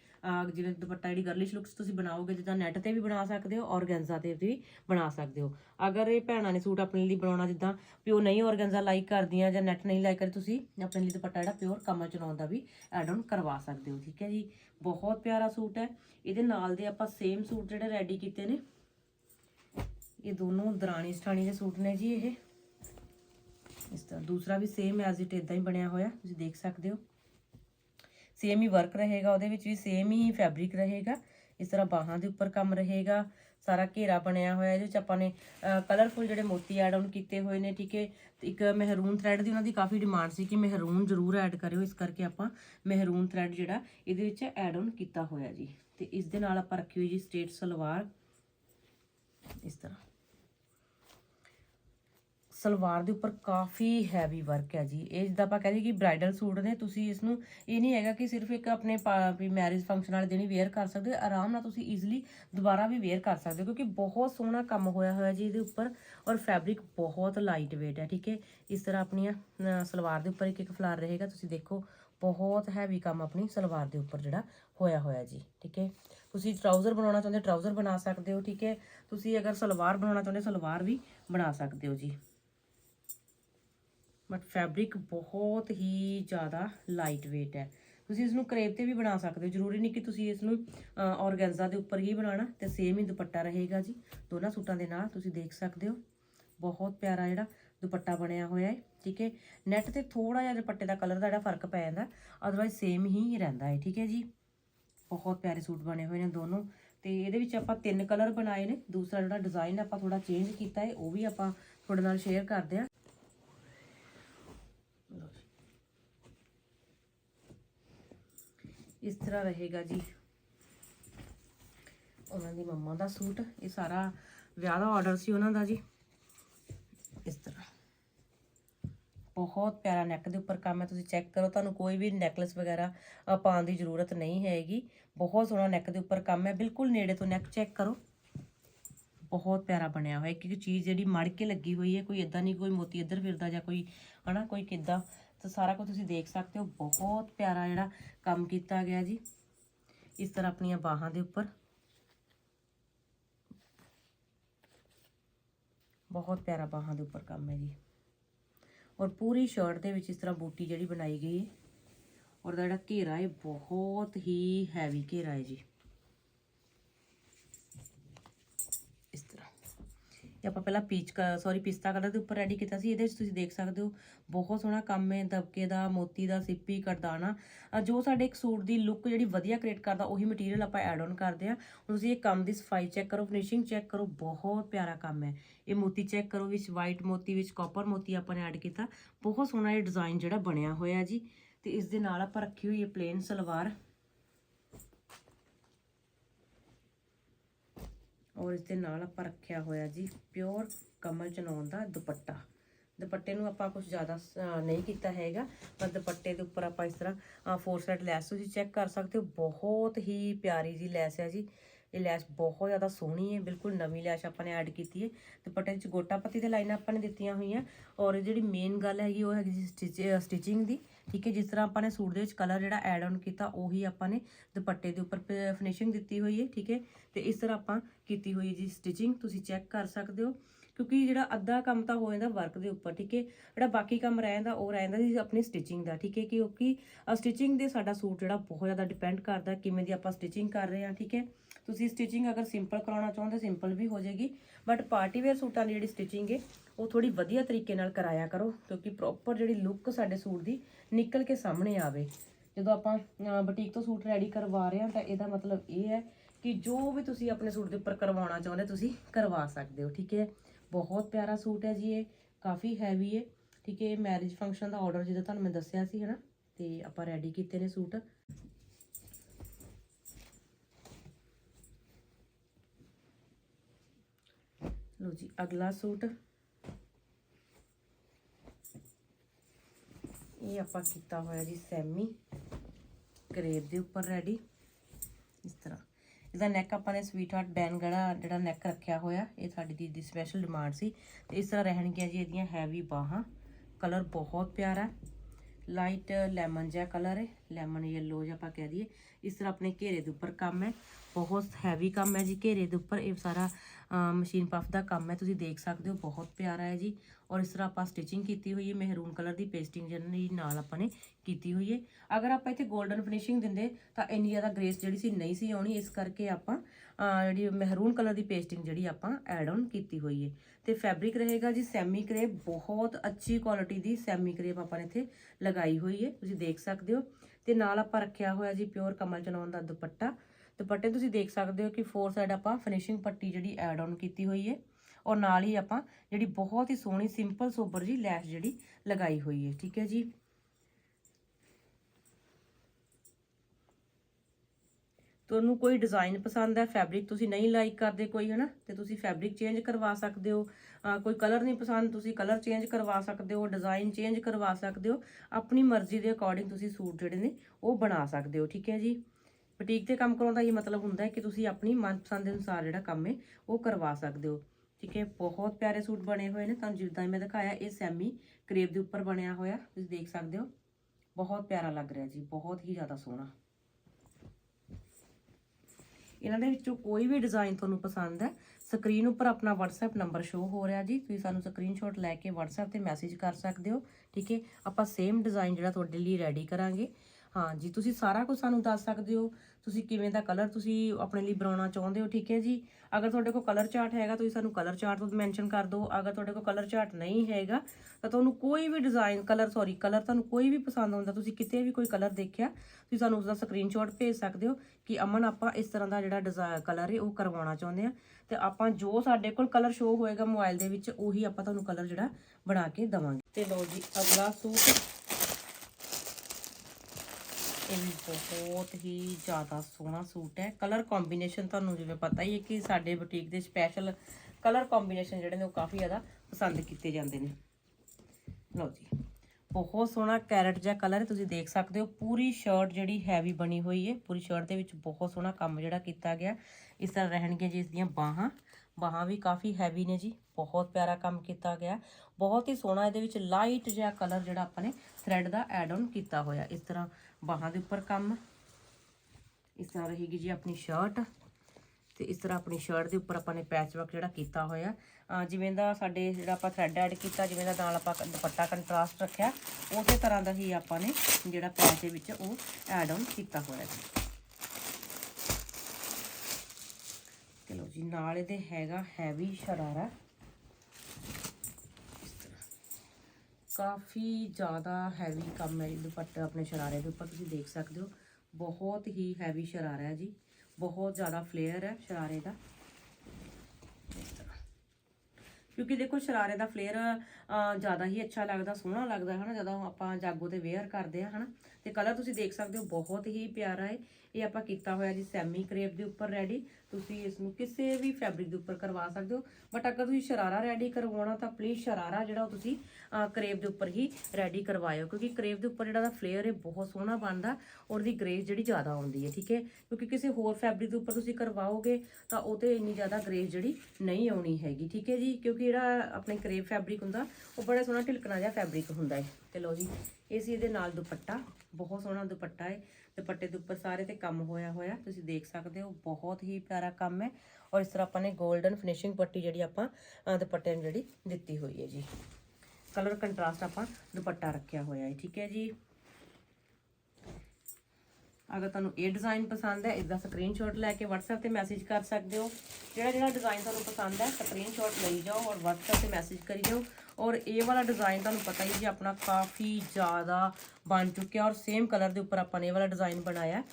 ਜਿਵੇਂ ਦੁਪੱਟਾ ਜਿਹੜੀ ਗਰਲਿਸ਼ ਲੁੱਕਸ ਤੁਸੀਂ ਬਣਾਓਗੇ, ਜਿੱਦਾਂ ਨੈਟ ਤੇ ਵੀ ਬਣਾ ਸਕਦੇ ਹੋ ਔਰਗੈਂਜ਼ਾ ਤੇ ਵੀ ਬਣਾ ਸਕਦੇ ਹੋ। ਅਗਰ ਇਹ ਭੈਣਾਂ ਨੇ ਸੂਟ ਆਪਣੇ ਲਈ ਬਣਾਉਣਾ ਜਿੱਦਾਂ ਪਿਓ ਨਹੀਂ ਔਰਗੈਂਜ਼ਾ ਲਾਈਕ ਕਰਦੀਆਂ ਜਾਂ ਨੈਟ ਨਹੀਂ ਲਾਈਕ ਕਰ, ਤੁਸੀਂ ਆਪਣੇ ਲਈ ਦੁਪੱਟਾ ਜਿਹੜਾ pure Qamar ਚਨਾਉਣ the we add on ਕਰਵਾ ਸਕਦੇ ਹੋ, ਠੀਕ ਹੈ ਜੀ? ਬਹੁਤ ਪਿਆਰਾ ਸੂਟ ਹੈ। ਇਹਦੇ ਨਾਲ ਦੇ ਆਪਾਂ ਸੇਮ ਸੂਟ ਜਿਹੜੇ ਰੈਡੀ ਕੀਤੇ ਨੇ, ਇਹ ਦੋਨੋਂ ਦਰਾਣੀ ਸਠਾਣੀ ਦੇ ਸੂਟ ਨੇ ਜੀ ਇਹ। ਇਸ ਤਰ੍ਹਾਂ ਦੂਸਰਾ ਵੀ ਸੇਮ ਐਜ਼ ਇਟ ਇਦਾਂ ਹੀ ਬਣਿਆ ਹੋਇਆ, ਤੁਸੀਂ ਦੇਖ ਸਕਦੇ ਹੋ। ਸੇਮ ਹੀ ਵਰਕ ਰਹੇਗਾ, ਉਹਦੇ ਵਿੱਚ ਵੀ ਸੇਮ ਹੀ ਫੈਬਰਿਕ ਰਹੇਗਾ। ਇਸ ਤਰ੍ਹਾਂ ਬਾਹਾਂ ਦੇ ਉੱਪਰ ਕੰਮ ਰਹੇਗਾ। ਸਾਰਾ ਘੇਰਾ ਬਣਿਆ ਹੋਇਆ ਇਹਦੇ ਵਿੱਚ ਆਪਾਂ ਨੇ ਕਲਰਫੁਲ ਜਿਹੜੇ ਮੋਤੀ ਐਡ ਆਨ ਕੀਤੇ ਹੋਏ ਨੇ, ਠੀਕ ਹੈ? ਇੱਕ ਮਹਿਰੂਨ ਥ੍ਰੈਡ ਦੀ ਉਹਨਾਂ ਦੀ ਕਾਫੀ ਡਿਮਾਂਡ ਸੀ ਕਿ ਮਹਿਰੂਨ ਜ਼ਰੂਰ ਐਡ ਕਰਿਓ, ਇਸ ਕਰਕੇ ਆਪਾਂ ਮਹਿਰੂਨ ਥ੍ਰੈਡ ਜਿਹੜਾ ਇਹਦੇ ਵਿੱਚ ਐਡ ਆਨ ਕੀਤਾ ਹੋਇਆ ਜੀ। ਤੇ ਇਸ ਦੇ ਨਾਲ ਆਪਾਂ ਰੱਖੀ ਹੋਈ ਜੀ ਸਟੇਟ ਸਲਵਾਰ। ਇਸ ਤਰ੍ਹਾਂ। ਸਲਵਾਰ ਦੇ ਉੱਪਰ ਕਾਫੀ ਹੈਵੀ ਵਰਕ ਹੈ ਜੀ। ਇਹ ਜਿੱਦਾਂ ਆਪਾਂ ਕਹਿੰਦੇ ਕਿ ਬ੍ਰਾਈਡਲ ਸੂਟ ਨੇ, ਤੁਸੀਂ ਇਸ ਨੂੰ ਇਹ ਨਹੀਂ ਹੈਗਾ ਕਿ ਸਿਰਫ ਇੱਕ ਆਪਣੇ ਪਾ- ਵੀ ਮੈਰਿਜ ਫੰਕਸ਼ਨ ਵਾਲੇ ਦਿਨ ਹੀ ਵੇਅਰ ਕਰ ਸਕਦੇ ਹੋ। ਆਰਾਮ ਨਾਲ ਤੁਸੀਂ ਈਜ਼ੀਲੀ ਦੁਬਾਰਾ ਵੀ ਵੇਅਰ ਕਰ ਸਕਦੇ ਹੋ, ਕਿਉਂਕਿ ਬਹੁਤ ਸੋਹਣਾ ਕੰਮ ਹੋਇਆ ਹੋਇਆ ਜੀ ਇਹਦੇ ਉੱਪਰ ਔਰ ਫੈਬਰਿਕ ਬਹੁਤ ਲਾਈਟ weight ਹੈ, ਠੀਕ ਹੈ? ਇਸ ਤਰ੍ਹਾਂ ਆਪਣੀਆਂ ਸਲਵਾਰ ਦੇ ਉੱਪਰ ਇੱਕ ਇੱਕ ਫਲਾਰ ਰਹੇਗਾ, ਤੁਸੀਂ ਦੇਖੋ, ਬਹੁਤ ਹੈਵੀ ਕੰਮ ਆਪਣੀ ਸਲਵਾਰ ਦੇ ਉੱਪਰ ਜਿਹੜਾ ਹੋਇਆ ਹੋਇਆ ਜੀ, ਠੀਕ ਹੈ? ਤੁਸੀਂ ਟਰਾਊਜ਼ਰ ਬਣਾਉਣਾ ਚਾਹੁੰਦੇ ਟਰਾਊਜ਼ਰ ਬਣਾ ਸਕਦੇ ਹੋ, ਠੀਕ ਹੈ? ਤੁਸੀਂ ਅਗਰ ਸਲਵਾਰ ਬਣਾਉਣਾ ਚਾਹੁੰਦੇ ਸਲਵਾਰ ਵੀ ਬਣਾ ਸਕਦੇ ਹੋ ਜੀ। ਬਟ ਫੈਬਰਿਕ ਬਹੁਤ ਹੀ ਜ਼ਿਆਦਾ ਲਾਈਟ weight ਹੈ। ਤੁਸੀਂ ਇਸ ਨੂੰ ਕਰੇਪ ਤੇ ਵੀ ਬਣਾ ਸਕਦੇ ਹੋ। ਜ਼ਰੂਰੀ ਨਹੀਂ ਕਿ ਤੁਸੀਂ ਇਸ ਨੂੰ ਔਰਗੈਂਜ਼ਾ ਦੇ ਉੱਪਰ ਹੀ ਬਣਾਉਣਾ। ਤੇ ਸੇਮ ਹੀ ਦੁਪੱਟਾ ਰਹੇਗਾ ਜੀ। ਦੋਨਾਂ ਸੂਟਾਂ ਦੇ ਨਾਲ ਤੁਸੀਂ ਦੇਖ ਸਕਦੇ ਹੋ। ਬਹੁਤ ਪਿਆਰਾ ਜਿਹੜਾ ਦੁਪੱਟਾ ਬਣਿਆ ਹੋਇਆ ਹੈ। ਠੀਕ ਹੈ? ਨੈਟ ਤੇ ਥੋੜਾ ਜਿਹਾ ਦੁਪੱਟੇ ਦਾ ਕਲਰ ਦਾ ਜਿਹੜਾ ਫ਼ਰਕ ਪੈ ਜਾਂਦਾ। ਅਦਰਵਾਈਜ਼ ਸੇਮ ਹੀ ਰਹਿੰਦਾ ਹੈ। ਠੀਕ ਹੈ ਜੀ? ਬਹੁਤ ਪਿਆਰੇ ਸੂਟ ਬਣੇ ਹੋਏ ਨੇ ਦੋਨੋਂ। ਤੇ ਇਹਦੇ ਵਿੱਚ ਆਪਾਂ ਤਿੰਨ ਕਲਰ ਬਣਾਏ ਨੇ। ਦੂਸਰਾ ਜਿਹੜਾ ਡਿਜ਼ਾਈਨ ਆਪਾਂ ਥੋੜਾ ਚੇਂਜ ਕੀਤਾ ਹੈ, ਉਹ ਵੀ ਆਪਾਂ ਤੁਹਾਡੇ ਨਾਲ ਸ਼ੇਅਰ ਕਰਦੇ ਹਾਂ ਲਓ ਜੀ। ਇਸ ਤਰ੍ਹਾਂ ਰਹੇਗਾ ਜੀ। ਉਹਨਾਂ ਦੀ ਮੰਮਾ ਦਾ ਸੂਟ, ਇਹ ਸਾਰਾ ਵਿਆਹ ਦਾ ਆਰਡਰ ਸੀ ਉਹਨਾਂ ਦਾ ਜੀ। ਇਸ ਤਰ੍ਹਾਂ। ਬਹੁਤ ਪਿਆਰਾ ਨੈਕ ਦੇ ਉੱਪਰ ਕੰਮ ਹੈ, ਤੁਸੀਂ ਚੈੱਕ ਕਰੋ, ਤੁਹਾਨੂੰ ਕੋਈ ਵੀ ਨੈਕਲੇਸ ਵਗੈਰਾ ਪਾਉਣ ਦੀ ਜ਼ਰੂਰਤ ਨਹੀਂ ਹੈਗੀ। ਬਹੁਤ ਸੋਹਣਾ ਨੈਕ ਦੇ ਉੱਪਰ ਕੰਮ ਹੈ, ਬਿਲਕੁਲ ਨੇੜੇ ਤੋਂ ਨੈਕ ਚੈੱਕ ਕਰੋ। ਬਹੁਤ ਪਿਆਰਾ ਬਣਿਆ ਹੋਇਆ ਕਿਉਂਕਿ ਚੀਜ਼ ਜਿਹੜੀ ਮੜ ਕੇ ਲੱਗੀ ਹੋਈ ਹੈ, ਕੋਈ ਇਦਾਂ ਨਹੀਂ, ਕੋਈ ਮੋਤੀ ਇੱਧਰ ਫਿਰਦਾ ਜਾਂ ਕੋਈ, ਹਨਾ, ਕੋਈ ਕਿੱਦਾਂ। ਤਾਂ ਸਾਰਾ ਕੁਝ ਤੁਸੀਂ ਦੇਖ ਸਕਦੇ ਹੋ। ਬਹੁਤ ਪਿਆਰਾ ਜਿਹੜਾ ਕੰਮ ਕੀਤਾ ਗਿਆ ਜੀ। ਇਸ ਤਰ੍ਹਾਂ ਆਪਣੀਆਂ ਬਾਹਾਂ ਦੇ ਉੱਪਰ। ਬਹੁਤ ਪਿਆਰਾ ਬਾਹਾਂ ਦੇ ਉੱਪਰ ਕੰਮ ਹੈ ਜੀ। ਔਰ ਪੂਰੀ ਸ਼ਰਟ ਦੇ ਵਿੱਚ ਇਸ ਤਰ੍ਹਾਂ ਬੂਟੀ ਜਿਹੜੀ ਬਣਾਈ ਗਈ ਹੈ। ਔਰ ਉਹਦਾ ਜਿਹੜਾ ਘੇਰਾ ਹੈ ਬਹੁਤ ਹੀ ਹੈਵੀ ਘੇਰਾ ਹੈ ਜੀ ਇਸ ਤਰ੍ਹਾਂ ਇਹ ਆਪਾਂ ਪਹਿਲਾਂ ਪੀਚ ਸੌਰੀ ਪਿਸਤਾ ਕਲਰ ਦੇ ਉੱਪਰ ਰੈਡੀ ਕੀਤਾ ਸੀ, ਇਹਦੇ ਵਿੱਚ ਤੁਸੀਂ ਦੇਖ ਸਕਦੇ ਹੋ, ਬਹੁਤ ਸੋਹਣਾ ਕੰਮ ਹੈ, ਦਬਕੇ ਦਾ, ਮੋਤੀ ਦਾ, ਸਿੱਪੀ, ਕਰਦਾਨਾ। ਜੋ ਸਾਡੇ ਇੱਕ ਸੂਟ ਦੀ ਲੁੱਕ ਜਿਹੜੀ ਵਧੀਆ ਕ੍ਰੀਏਟ ਕਰਦਾ, ਉਹੀ ਮਟੀਰੀਅਲ ਆਪਾਂ ਐਡ ਆਨ ਕਰਦੇ ਆ ਹੁਣ ਤੁਸੀਂ ਇਹ ਕੰਮ ਦੀ ਸਫ਼ਾਈ ਚੈੱਕ ਕਰੋ ਫਿਨਿਸ਼ਿੰਗ ਚੈੱਕ ਕਰੋ, ਬਹੁਤ ਪਿਆਰਾ ਕੰਮ ਹੈ। ਇਹ ਮੋਤੀ ਚੈੱਕ ਕਰੋ, ਵਿੱਚ ਵਾਈਟ ਮੋਤੀ, ਵਿੱਚ ਕਾਪਰ ਮੋਤੀ ਆਪਾਂ ਨੇ ਐਡ ਕੀਤਾ। ਬਹੁਤ ਸੋਹਣਾ ਇਹ ਡਿਜ਼ਾਈਨ ਜਿਹੜਾ ਬਣਿਆ ਹੋਇਆ ਜੀ। ਤੇ ਇਸ ਦੇ ਨਾਲ ਆਪਾਂ ਰੱਖੀ ਹੋਈ ਹੈ ਪਲੇਨ ਸਲਵਾਰ। ਔਰ ਇਸ ਦੇ ਨਾਲ ਆਪਾਂ ਰੱਖਿਆ ਹੋਇਆ ਜੀ ਪਿਓਰ ਕਮਲ ਚਨਾਉਣ ਦਾ ਦੁਪੱਟਾ। ਦੁਪੱਟੇ ਨੂੰ ਆਪਾਂ ਕੁਝ ਜ਼ਿਆਦਾ ਨਹੀਂ ਕੀਤਾ ਹੈਗਾ, ਪਰ ਦੁਪੱਟੇ ਦੇ ਉੱਪਰ ਆਪਾਂ ਇਸ ਤਰ੍ਹਾਂ ਫੋਰ ਸਾਈਡ ਲੈਸ ਤੁਸੀਂ ਚੈੱਕ ਕਰ ਸਕਦੇ ਹੋ, ਬਹੁਤ ਹੀ ਪਿਆਰੀ ਜੀ ਲੈਸ ਹੈ ਜੀ। ਇਹ ਲੈਸ ਬਹੁਤ ਜ਼ਿਆਦਾ ਸੋਹਣੀ ਹੈ, ਬਿਲਕੁਲ ਨਵੀਂ ਲੈਸ ਆਪਾਂ ਨੇ ਐਡ ਕੀਤੀ ਹੈ। ਦੁਪੱਟੇ 'ਚ ਗੋਟਾ ਪੱਤੀ ਦੇ ਲਾਈਨਾਂ ਆਪਾਂ ਨੇ ਦਿੱਤੀਆਂ ਹੋਈਆਂ ਔਰ ਜਿਹੜੀ ਮੇਨ ਗੱਲ ਹੈਗੀ ਉਹ ਹੈਗੀ ਜੀ ਸਟਿਚਿੰਗ ਦੀ। ਠੀਕ ਹੈ, ਜਿਸ ਤਰ੍ਹਾਂ ਆਪਾਂ ਨੇ ਸੂਟ ਦੇ ਵਿੱਚ ਕਲਰ ਜਿਹੜਾ ਐਡ ਆਨ ਕੀਤਾ, ਉਹੀ ਆਪਾਂ ਨੇ ਦੁਪੱਟੇ ਦੇ ਉੱਪਰ ਫਿਨਿਸ਼ਿੰਗ ਦਿੱਤੀ ਹੋਈ ਹੈ, ਠੀਕ ਹੈ। ਤੇ ਇਸ ਤਰ੍ਹਾਂ ਆਪਾਂ ਕੀਤੀ ਹੋਈ ਜੀ ਸਟਿਚਿੰਗ ਤੁਸੀਂ ਚੈੱਕ ਕਰ ਸਕਦੇ ਹੋ। ਕਿਉਂਕਿ ਜਿਹੜਾ ਅੱਧਾ ਕੰਮ ਤਾਂ ਹੋ ਜਾਂਦਾ ਵਰਕ ਦੇ ਉੱਪਰ, ਠੀਕ ਹੈ। ਜਿਹੜਾ ਬਾਕੀ ਕੰਮ ਰਹਿ ਜਾਂਦਾ ਉਹ ਰਹਿ ਜਾਂਦਾ ਜੀ ਆਪਣੀ ਸਟਿਚਿੰਗ ਦਾ, ਠੀਕ ਹੈ, ਕਿਉਂਕਿ ਸਟਿਚਿੰਗ ਦੇ ਸਾਡਾ ਸੂਟ ਜਿਹੜਾ ਬਹੁਤ ਜ਼ਿਆਦਾ ਡਿਪੈਂਡ ਕਰਦਾ ਕਿਵੇਂ ਦੀ ਆਪਾਂ ਸਟਿਚਿੰਗ ਕਰ ਰਹੇ ਹਾਂ, ਠੀਕ ਹੈ। ਤੁਸੀਂ ਸਟਿਚਿੰਗ ਅਗਰ ਸਿੰਪਲ ਕਰਾਉਣਾ ਚਾਹੁੰਦੇ ਸਿੰਪਲ ਵੀ ਹੋ ਜਾਏਗੀ ਬਟ ਪਾਰਟੀ ਵੇਅਰ ਸੂਟਾਂ ਦੀ ਜਿਹੜੀ ਸਟਿਚਿੰਗ ਹੈ ਉਹ ਥੋੜੀ ਵਧੀਆ ਤਰੀਕੇ ਨਾਲ ਕਰਾਇਆ ਕਰੋ, ਕਿਉਂਕਿ ਪ੍ਰੋਪਰ ਜਿਹੜੀ ਲੁੱਕ ਸਾਡੇ ਸੂਟ ਦੀ ਨਿਕਲ ਕੇ ਸਾਹਮਣੇ ਆਵੇ। ਜਦੋਂ ਆਪਾਂ ਬੁਟੀਕ ਤੋਂ ਸੂਟ ਰੈਡੀ ਕਰਵਾ ਰਹੇ ਹਾਂ, ਤਾਂ ਇਹਦਾ ਮਤਲਬ ਇਹ ਹੈ ਕਿ ਜੋ ਵੀ ਤੁਸੀਂ ਆਪਣੇ ਸੂਟ ਦੇ ਉੱਪਰ ਕਰਵਾਉਣਾ ਚਾਹੁੰਦੇ ਤੁਸੀਂ ਕਰਵਾ ਸਕਦੇ ਹੋ, ਠੀਕ ਹੈ? ਬਹੁਤ ਪਿਆਰਾ ਸੂਟ ਹੈ ਜੀ ਇਹ, ਕਾਫੀ ਹੈਵੀ ਹੈ, ਠੀਕ ਹੈ? ਮੈਰਿਜ ਫੰਕਸ਼ਨ ਦਾ ਆਰਡਰ ਜਿਹਦਾ ਤੁਹਾਨੂੰ ਮੈਂ ਦੱਸਿਆ ਸੀ, ਹਨਾ? ਤੇ ਆਪਾਂ ਰੈਡੀ ਕੀਤੇ ਨੇ ਸੂਟ। ਲੋ ਜੀ, ਅਗਲਾ ਸੂਟ। ਇਹ ਆਪਾਂ ਕੀਤਾ ਹੋਇਆ ਜੀ ਸੈਮੀ ਕਰੇਪ ਦੇ ਉੱਪਰ ਰੈਡੀ ਇਸ ਤਰ੍ਹਾਂ। ਇਹਦਾ ਨੈਕ ਆਪਾਂ ਨੇ ਸਵੀਟ ਹਾਰਟ ਬੈਨ ਗੜਾ ਜਿਹੜਾ ਨੈਕ ਰੱਖਿਆ ਹੋਇਆ, ਇਹ ਸਾਡੀ ਦੀ ਦੀ ਸਪੈਸ਼ਲ ਡਿਮਾਂਡ ਸੀ। ਤੇ ਇਸ ਤਰ੍ਹਾਂ ਰਹਿਣਗੀਆਂ ਜੀ ਇਹਦੀਆਂ ਹੈਵੀ ਬਾਹਾਂ। ਕਲਰ ਬਹੁਤ ਪਿਆਰਾ। ਲਾਈਟ ਲੈਮਨ ਜਿਹਾ ਕਲਰ ਹੈ। ਲੈਮਨ ਯੈਲੋ ਜਿਹਾ ਆਪਾਂ ਕਹਿ ਦਈਏ। ਇਸ ਤਰ੍ਹਾਂ ਆਪਣੇ ਘੇਰੇ ਦੇ ਉੱਪਰ ਕੰਮ ਹੈ। ਬਹੁਤ ਹੈਵੀ ਕੰਮ ਹੈ ਜੀ। ਘੇਰੇ ਦੇ ਉੱਪਰ ਇਹ ਸਾਰਾ ਮਸ਼ੀਨ ਪਫ ਦਾ ਕੰਮ ਹੈ। ਤੁਸੀਂ ਦੇਖ ਸਕਦੇ ਹੋ, ਬਹੁਤ ਪਿਆਰਾ ਹੈ ਜੀ। ਔਰ ਇਸ ਤਰ੍ਹਾਂ ਆਪਾਂ ਸਟਿਚਿੰਗ ਕੀਤੀ ਹੋਈ ਹੈ। ਮਹਿਰੂਨ ਕਲਰ ਦੀ ਪੇਸਟਿੰਗ ਜਿਹੜੀ ਨਾਲ ਆਪਾਂ ਨੇ ਕੀਤੀ ਹੋਈ ਹੈ। ਅਗਰ ਆਪਾਂ ਇੱਥੇ 골ਡਨ ਫਿਨਿਸ਼ਿੰਗ ਦਿੰਦੇ, ਤਾਂ ਇੰਨੀ ਜ਼ਿਆਦਾ ਗ੍ਰੇਸ ਜਿਹੜੀ ਸੀ ਨਹੀਂ ਸੀ ਆਉਣੀ। ਇਸ ਕਰਕੇ ਆਪਾਂ ਜਿਹੜੀ ਮਹਿਰੂਨ ਕਲਰ ਦੀ ਪੇਸਟਿੰਗ ਜਿਹੜੀ ਆਪਾਂ ਐਡ ਆਨ ਕੀਤੀ ਹੋਈ ਹੈ। ਤੇ ਫੈਬਰਿਕ ਰਹੇਗਾ ਜੀ ਸੈਮੀ ਕਰੇਪ ਬਹੁਤ ਅੱਛੀ ਕੁਆਲਿਟੀ ਦੀ ਸੈਮੀ ਕਰੇਪ ਆਪਾਂ ਨੇ ਇੱਥੇ ਲਗਾਈ ਹੋਈ ਹੈ। ਤੁਸੀਂ ਦੇਖ ਸਕਦੇ ਹੋ। ਤੇ ਨਾਲ ਆਪਾਂ ਰੱਖਿਆ ਹੋਇਆ ਜੀ ਪਿਓਰ ਕਮਲ ਚਨਾਉਣ ਦਾ ਦੁਪੱਟਾ। ਦੁਪੱਟੇ ਤੁਸੀਂ ਦੇਖ ਸਕਦੇ ਹੋ ਕਿ ਫੋਰ ਸਾਈਡ ਆਪਾਂ ਫਿਨਿਸ਼ਿੰਗ ਪੱਟੀ ਜਿਹੜੀ ਐਡ ਆਨ ਕੀਤੀ ਹੋਈ ਹੈ। ਔਰ ਨਾਲ ਹੀ ਆਪਾਂ ਜਿਹੜੀ ਬਹੁਤ ਹੀ ਸੋਹਣੀ ਸਿੰਪਲ ਸੋਬਰ ਜੀ ਲੈਸ਼ ਜਿਹੜੀ ਲਗਾਈ ਹੋਈ ਹੈ, ਠੀਕ ਹੈ ਜੀ। ਤੁਹਾਨੂੰ ਕੋਈ ਡਿਜ਼ਾਈਨ ਪਸੰਦ ਹੈ ਫੈਬਰਿਕ ਤੁਸੀਂ ਨਹੀਂ ਲਾਈਕ ਕਰਦੇ ਕੋਈ, ਹਨਾ? ਤੇ ਤੁਸੀਂ ਫੈਬਰਿਕ ਚੇਂਜ ਕਰਵਾ ਸਕਦੇ ਹੋ। ਕੋਈ ਕਲਰ ਨਹੀਂ ਪਸੰਦ, ਤੁਸੀਂ ਕਲਰ ਚੇਂਜ ਕਰਵਾ ਸਕਦੇ ਹੋ ਡਿਜ਼ਾਈਨ ਚੇਂਜ ਕਰਵਾ ਸਕਦੇ ਹੋ। ਆਪਣੀ ਮਰਜ਼ੀ ਦੇ ਅਕੋਰਡਿੰਗ ਤੁਸੀਂ ਸੂਟ ਜਿਹੜੇ ਨੇ ਉਹ ਬਣਾ ਸਕਦੇ ਹੋ, ਠੀਕ ਹੈ ਜੀ। ਬੁਟੀਕ ਤੇ ਕੰਮ ਕਰਾਉਣ ਦਾ ਇਹ ਮਤਲਬ ਹੁੰਦਾ ਹੈ ਕਿ ਤੁਸੀਂ ਆਪਣੀ ਮਨਪਸੰਦ ਦੇ ਅਨੁਸਾਰ ਜਿਹੜਾ ਕੰਮ ਹੈ, ਉਹ ਕਰਵਾ ਸਕਦੇ ਹੋ। ਠੀਕ ਹੈ, ਬਹੁਤ ਪਿਆਰੇ ਸੂਟ ਬਣੇ ਹੋਏ ਨੇ, ਤੁਹਾਨੂੰ ਜਿੱਦਾਂ ਮੈਂ ਦਿਖਾਇਆ, ਇਹ ਸੈਮੀ ਕਰੇਪ ਦੇ ਉੱਪਰ ਬਣਿਆ ਹੋਇਆ, ਤੁਸੀਂ ਦੇਖ ਸਕਦੇ ਹੋ। ਬਹੁਤ ਪਿਆਰਾ ਲੱਗ ਰਿਹਾ ਜੀ, ਬਹੁਤ ਹੀ ਜ਼ਿਆਦਾ ਸੋਹਣਾ। ਇਹਨਾਂ ਦੇ ਵਿੱਚੋਂ ਕੋਈ ਵੀ ਡਿਜ਼ਾਈਨ ਤੁਹਾਨੂੰ ਪਸੰਦ ਹੈ, ਸਕਰੀਨ ਉੱਪਰ ਆਪਣਾ WhatsApp ਨੰਬਰ ਸ਼ੋ ਹੋ ਰਿਹਾ ਜੀ, ਤੁਸੀਂ ਸਾਨੂੰ ਸਕਰੀਨਸ਼ਾਟ ਲੈ ਕੇ WhatsApp ਤੇ ਮੈਸੇਜ ਕਰ ਸਕਦੇ ਹੋ। ਠੀਕ ਹੈ, ਆਪਾਂ ਸੇਮ ਡਿਜ਼ਾਈਨ ਜਿਹੜਾ ਤੁਹਾਡੇ ਲਈ ਰੈਡੀ ਕਰਾਂਗੇ। ਹਾਂਜੀ, ਤੁਸੀਂ ਸਾਰਾ ਕੁਝ ਸਾਨੂੰ ਦੱਸ ਸਕਦੇ ਹੋ। ਤੁਸੀਂ ਕਿਵੇਂ ਦਾ ਕਲਰ ਤੁਸੀਂ ਆਪਣੇ ਲਈ ਬਣਾਉਣਾ ਚਾਹੁੰਦੇ ਹੋ, ਠੀਕ ਹੈ ਜੀ? ਅਗਰ ਤੁਹਾਡੇ ਕੋਲ ਕਲਰ ਚਾਰਟ ਹੈਗਾ, ਤੁਸੀਂ ਸਾਨੂੰ ਕਲਰ ਚਾਰਟ ਤੋਂ ਮੈਂਸ਼ਨ ਕਰ ਦਿਓ। ਅਗਰ ਤੁਹਾਡੇ ਕੋਲ ਕਲਰ ਚਾਰਟ ਨਹੀਂ ਹੈਗਾ, ਤਾਂ ਤੁਹਾਨੂੰ ਕੋਈ ਵੀ ਡਿਜ਼ਾਈਨ ਕਲਰ ਸੌਰੀ ਕਲਰ ਤੁਹਾਨੂੰ ਕੋਈ ਵੀ ਪਸੰਦ ਆਉਂਦਾ, ਤੁਸੀਂ ਕਿਤੇ ਵੀ ਕੋਈ ਕਲਰ ਦੇਖਿਆ, ਤੁਸੀਂ ਸਾਨੂੰ ਉਸ ਦਾ ਸਕਰੀਨਸ਼ਾਟ ਭੇਜ ਸਕਦੇ ਹੋ ਕਿ ਅਮਨ, ਆਪਾਂ ਇਸ ਤਰ੍ਹਾਂ ਦਾ ਜਿਹੜਾ ਡਿਜ਼ਾਈਨ ਕਲਰ ਹੈ, ਉਹ ਕਰਵਾਉਣਾ ਚਾਹੁੰਦੇ ਆ ਤੇ ਆਪਾਂ ਜੋ ਸਾਡੇ ਕੋਲ ਕਲਰ ਸ਼ੋ ਹੋਏਗਾ ਮੋਬਾਈਲ ਦੇ ਵਿੱਚ, ਉਹੀ ਆਪਾਂ ਤੁਹਾਨੂੰ ਕਲਰ ਜਿਹੜਾ ਬਣਾ ਕੇ ਦਵਾਂਗੇ। ਤੇ ਲਓ ਜੀ, ਅਗਲਾ ਸੂਟ ਇਹ ਵੀ ਬਹੁਤ ਹੀ ਜ਼ਿਆਦਾ ਸੋਹਣਾ ਸੂਟ ਹੈ। ਕਲਰ ਕੰਬੀਨੇਸ਼ਨ ਤੁਹਾਨੂੰ ਜਿਵੇਂ ਪਤਾ ਹੀ ਹੈ ਕਿ ਸਾਡੇ ਬੁਟੀਕ ਦੇ ਸਪੈਸ਼ਲ ਕਲਰ ਕੰਬੀਨੇਸ਼ਨ ਜਿਹੜੇ ਨੇ ਉਹ ਕਾਫੀ ਜ਼ਿਆਦਾ ਪਸੰਦ ਕੀਤੇ ਜਾਂਦੇ ਨੇ। ਲਓ ਜੀ, ਬਹੁਤ ਸੋਹਣਾ ਕੈਰਟ ਜਿਹਾ ਕਲਰ ਹੈ, ਤੁਸੀਂ ਦੇਖ ਸਕਦੇ ਹੋ, ਪੂਰੀ ਸ਼ਰਟ ਜਿਹੜੀ ਹੈਵੀ ਬਣੀ ਹੋਈ ਹੈ, ਪੂਰੀ ਸ਼ਰਟ ਦੇ ਵਿੱਚ ਬਹੁਤ ਸੋਹਣਾ ਕੰਮ ਜਿਹੜਾ ਕੀਤਾ ਗਿਆ। ਇਸ ਤਰ੍ਹਾਂ ਰਹਿਣਗੀਆਂ ਜੀ ਇਸ ਦੀਆਂ ਬਾਹਾਂ ਬਾਹਾਂ ਵੀ ਕਾਫੀ ਹੈਵੀ ਨੇ ਜੀ, ਬਹੁਤ ਪਿਆਰਾ ਕੰਮ ਕੀਤਾ ਗਿਆ। ਬਹੁਤ ਹੀ ਸੋਹਣਾ ਇਹਦੇ ਵਿੱਚ ਲਾਈਟ ਜਿਹਾ ਕਲਰ ਜਿਹੜਾ ਆਪਾਂ ਨੇ ਥ੍ਰੈਡ ਦਾ ਐਡ ਆਨ ਕੀਤਾ ਹੋਇਆ। ਇਸ ਤਰ੍ਹਾਂ ਬਾਹਾਂ ਦੇ ਉੱਪਰ ਕੰਮ। ਇਸ ਤਰ੍ਹਾਂ ਰਹੇਗੀ ਜੀ ਆਪਣੀ ਸ਼ਰਟ ਤੇ ਇਸ ਤਰ੍ਹਾਂ ਆਪਣੀ ਸ਼ਰਟ ਦੇ ਉੱਪਰ ਆਪਾਂ ਨੇ ਪੈਚ ਵਰਕ ਜਿਹੜਾ ਕੀਤਾ ਹੋਇਆ। ਜਿਵੇਂ ਦਾ ਸਾਡੇ ਜਿਹੜਾ ਆਪਾਂ ਥਰੈਡ ਐਡ ਕੀਤਾ, ਜਿਵੇਂ ਦਾ ਨਾਲ ਆਪਾਂ ਦੁਪੱਟਾ ਕੰਟਰਾਸਟ ਰੱਖਿਆ, ਉਸੇ ਤਰ੍ਹਾਂ ਦਾ ਹੀ ਆਪਾਂ ਨੇ ਜਿਹੜਾ ਪੈਚ ਦੇ ਵਿੱਚ ਉਹ ਐਡ ਆਨ ਕੀਤਾ ਹੋਇਆ ਜੀ। ਤੇ ਲਓ ਜੀ, ਨਾਲ ਇਹਦੇ ਹੈਗਾ ਹੈਵੀ ਸ਼ਰਾਰਾ ਇਸ ਤਰ੍ਹਾਂ। ਕਾਫੀ ਜ਼ਿਆਦਾ ਹੈਵੀ ਕੰਮ ਹੈ ਜੀ ਦੁਪੱਟੇ ਆਪਣੇ ਸ਼ਰਾਰੇ ਦੇ ਉੱਪਰ, ਤੁਸੀਂ ਦੇਖ ਸਕਦੇ ਹੋ। ਬਹੁਤ ਹੀ ਹੈਵੀ ਸ਼ਰਾਰਾ ਹੈ ਜੀ। ਬਹੁਤ ਜ਼ਿਆਦਾ ਫਲੇਅਰ ਹੈ ਸ਼ਰਾਰੇ ਦਾ। ਕਿਉਂਕਿ ਦੇਖੋ ਸ਼ਰਾਰੇ ਦਾ ਫਲੇਅਰ ਜ਼ਿਆਦਾ ਹੀ ਅੱਛਾ ਲੱਗਦਾ, ਸੋਹਣਾ ਲੱਗਦਾ ਹੈ ਨਾ ਜਦੋਂ ਆਪਾਂ ਜਾਗੋ ਤੇ ਵੇਅਰ ਕਰਦੇ ਆ ਹਨਾ? ਤੇ ਕਲਰ ਤੁਸੀਂ ਦੇਖ ਸਕਦੇ ਹੋ, ਬਹੁਤ ਹੀ ਪਿਆਰਾ ਹੈ। ਇਹ ਆਪਾਂ ਕੀਤਾ ਹੋਇਆ ਜੀ ਸੈਮੀ ਕਰੇਪ ਦੇ ਉੱਪਰ ਰੈਡੀ ਤੁਸੀਂ ਇਸ ਨੂੰ ਕਿਸੇ ਵੀ ਫੈਬਰਿਕ ਦੇ ਉੱਪਰ ਕਰਵਾ ਸਕਦੇ ਹੋ। ਬਟ ਅਗਰ ਤੁਸੀਂ ਸ਼ਰਾਰਾ ਰੈਡੀ ਕਰਵਾਉਣਾ, ਤਾਂ ਪਲੀਜ਼ ਸ਼ਰਾਰਾ ਜਿਹੜਾ ਉਹ ਤੁਸੀਂ ਕਰੇਪ ਦੇ ਉੱਪਰ ਹੀ ਰੈਡੀ ਕਰਵਾਇਓ ਕਿਉਂਕਿ ਕਰੇਪ ਦੇ ਉੱਪਰ ਜਿਹੜਾ ਦਾ ਫਲੇਅਰ ਹੈ ਬਹੁਤ ਸੋਹਣਾ ਬਣਦਾ ਔਰ ਦੀ ਗ੍ਰੇਸ ਜਿਹੜੀ ਜ਼ਿਆਦਾ ਆਉਂਦੀ ਹੈ ਠੀਕ ਹੈ? ਕਿਉਂਕਿ ਕਿਸੇ ਹੋਰ ਫੈਬਰਿਕ ਦੇ ਉੱਪਰ ਤੁਸੀਂ ਕਰਵਾਓਗੇ ਤਾਂ ਉਹ ਤੇ ਇੰਨੀ ਜ਼ਿਆਦਾ ਗ੍ਰੇਸ ਜਿਹੜੀ ਨਹੀਂ ਆਉਣੀ ਹੈਗੀ ਠੀਕ ਹੈ ਜੀ? ਕਿਉਂਕਿ ਜਿਹੜਾ ਆਪਣੇ ਕਰੇਪ ਫੈਬਰਿਕ ਹੁੰਦਾ ਉਹ ਬੜਾ ਸੋਹਣਾ ਢਿਲਕਣਾ ਜਿਹਾ ਫੈਬਰਿਕ ਹੁੰਦਾ ਹੈ। ਤੇ ਲਓ ਜੀ ਇਹ ਸੀ ਇਹਦੇ ਨਾਲ ਦੁਪੱਟਾ ਬਹੁਤ ਸੋਹਣਾ ਦੁਪੱਟਾ ਹੈ। ਦੁਪੱਟੇ ਦੇ ਉੱਪਰ ਸਾਰੇ ਤੇ ਕੰਮ ਹੋਇਆ ਹੋਇਆ ਤੁਸੀਂ ਦੇਖ ਸਕਦੇ ਹੋ ਬਹੁਤ ਹੀ ਪਿਆਰਾ ਕੰਮ ਹੈ। ਔਰ ਇਸ ਤਰ੍ਹਾਂ ਆਪਾਂ ਨੇ 골ਡਨ ਫਿਨਿਸ਼ਿੰਗ ਪੱਟੀ ਜਿਹੜੀ ਆਪਾਂ ਅਹ, ਦੁਪੱਟੇ ਨੂੰ ਜਿਹੜੀ ਦਿੱਤੀ ਹੋਈ ਹੈ ਜੀ। ਕਲਰ ਕੰਟਰਾਸਟ ਆਪਾਂ ਦੁਪੱਟਾ ਰੱਖਿਆ ਹੋਇਆ ਹੈ, ਠੀਕ ਹੈ ਜੀ। ਅਗਰ ਤੁਹਾਨੂੰ ਇਹ ਡਿਜ਼ਾਈਨ ਪਸੰਦ ਹੈ, ਇਸਦਾ ਸਕਰੀਨਸ਼ਾਟ ਲੈ ਕੇ WhatsApp ਤੇ ਮੈਸੇਜ ਕਰ ਸਕਦੇ ਹੋ। ਜਿਹੜਾ ਜਿਹੜਾ ਡਿਜ਼ਾਈਨ ਤੁਹਾਨੂੰ ਪਸੰਦ ਹੈ ਸਕਰੀਨਸ਼ਾਟ ਲਈ ਜਾਓ ਔਰ WhatsApp ਤੇ ਮੈਸੇਜ ਕਰੀ ਜਾਓ। ਔਰ ਇਹ ਵਾਲਾ ਡਿਜ਼ਾਈਨ ਤੁਹਾਨੂੰ ਪਤਾ ਹੀ ਜੀ, ਆਪਣਾ ਕਾਫੀ ਜ਼ਿਆਦਾ ਬਣ ਚੁੱਕਿਆ ਔਰ ਸੇਮ ਕਲਰ ਦੇ ਉੱਪਰ ਆਪਾਂ ਨੇ ਇਹ ਵਾਲਾ ਡਿਜ਼ਾਈਨ ਬਣਾਇਆ।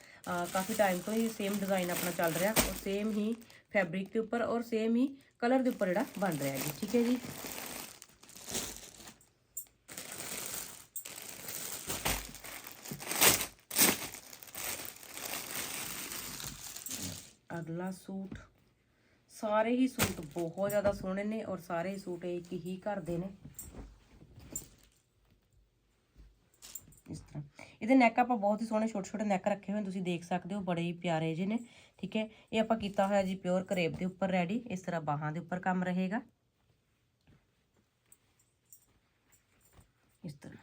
ਕਾਫੀ ਟਾਈਮ ਤੋਂ ਹੀ ਸੇਮ ਡਿਜ਼ਾਈਨ ਆਪਣਾ ਚੱਲ ਰਿਹਾ ਔਰ ਸੇਮ ਹੀ ਫੈਬਰਿਕ ਦੇ ਉੱਪਰ ਔਰ ਸੇਮ ਹੀ ਕਲਰ ਦੇ ਉੱਪਰ ਜਿਹੜਾ ਬਣ ਰਿਹਾ ਜੀ, ਠੀਕ ਹੈ ਜੀ। ਅਗਲਾ ਸੂਟ। ਸਾਰੇ ਹੀ ਸੂਟ ਬਹੁਤ ਜ਼ਿਆਦਾ ਸੋਹਣੇ ਨੇ ਔਰ ਸਾਰੇ ਹੀ ਸੂਟ ਇੱਕ ਹੀ ਘਰ ਦੇ ਨੇ। ਇਸ ਤਰ੍ਹਾਂ। ਇਹਦੇ ਨੈਕ ਆਪਾਂ ਬਹੁਤ ਹੀ ਸੋਹਣੇ ਛੋਟੇ ਛੋਟੇ ਨੈਕ ਰੱਖੇ ਹੋਏ ਨੇ, ਤੁਸੀਂ ਦੇਖ ਸਕਦੇ ਹੋ, ਬੜੇ ਹੀ ਪਿਆਰੇ ਜਿਹੇ ਨੇ, ਠੀਕ ਹੈ? ਇਹ ਆਪਾਂ ਕੀਤਾ ਹੋਇਆ ਜੀ ਪਿਓਰ ਕਰੇਬ ਦੇ ਉੱਪਰ ਰੈਡੀ ਇਸ ਤਰ੍ਹਾਂ ਬਾਹਾਂ ਦੇ ਉੱਪਰ ਕੰਮ ਰਹੇਗਾ। ਇਸ ਤਰ੍ਹਾਂ।